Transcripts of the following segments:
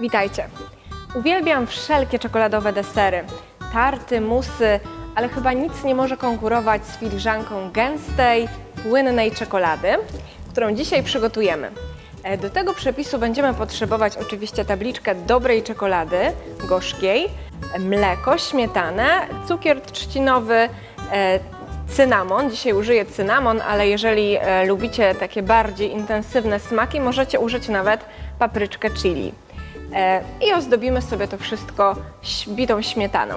Witajcie. Uwielbiam wszelkie czekoladowe desery, tarty, musy, ale chyba nic nie może konkurować z filiżanką gęstej, płynnej czekolady, którą dzisiaj przygotujemy. E, Do tego przepisu będziemy potrzebować oczywiście tabliczkę dobrej czekolady, gorzkiej, mleko, śmietanę, cukier trzcinowy, e, cynamon. Dzisiaj użyję cynamon, ale jeżeli e, lubicie takie bardziej intensywne smaki, możecie użyć nawet papryczkę chili. E, I ozdobimy sobie to wszystko bitą śmietaną.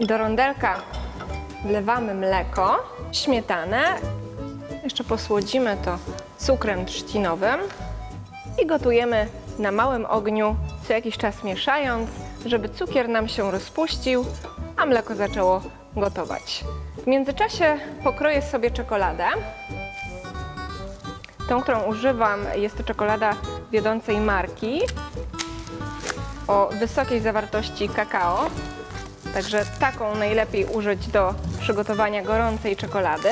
Do rondelka wlewamy mleko, śmietanę, jeszcze posłodzimy to cukrem trzcinowym i gotujemy na małym ogniu, co jakiś czas mieszając, żeby cukier nam się rozpuścił, a mleko zaczęło gotować. W międzyczasie pokroję sobie czekoladę. Tą, którą używam, jest to czekolada wiodącej marki o wysokiej zawartości kakao. Także taką najlepiej użyć do przygotowania gorącej czekolady.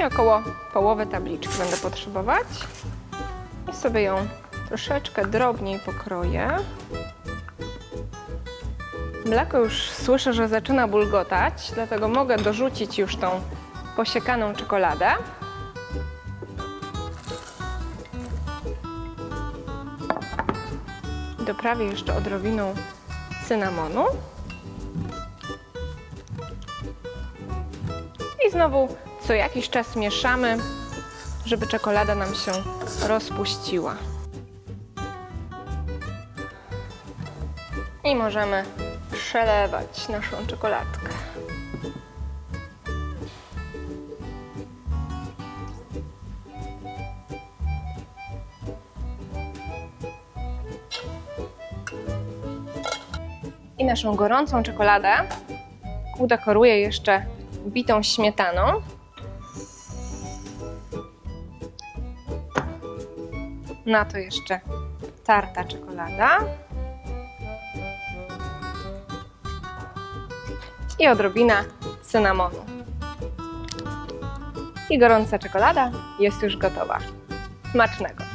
I około połowy tabliczki będę potrzebować. I sobie ją troszeczkę drobniej pokroję. Mleko już słyszę, że zaczyna bulgotać, dlatego mogę dorzucić już tą posiekaną czekoladę. Doprawię jeszcze odrobiną cynamonu. I znowu co jakiś czas mieszamy, żeby czekolada nam się rozpuściła. I możemy przelewać naszą czekoladkę. I naszą gorącą czekoladę udekoruję jeszcze bitą śmietaną. Na to jeszcze tarta czekolada. I odrobina cynamonu. I gorąca czekolada jest już gotowa. Smacznego!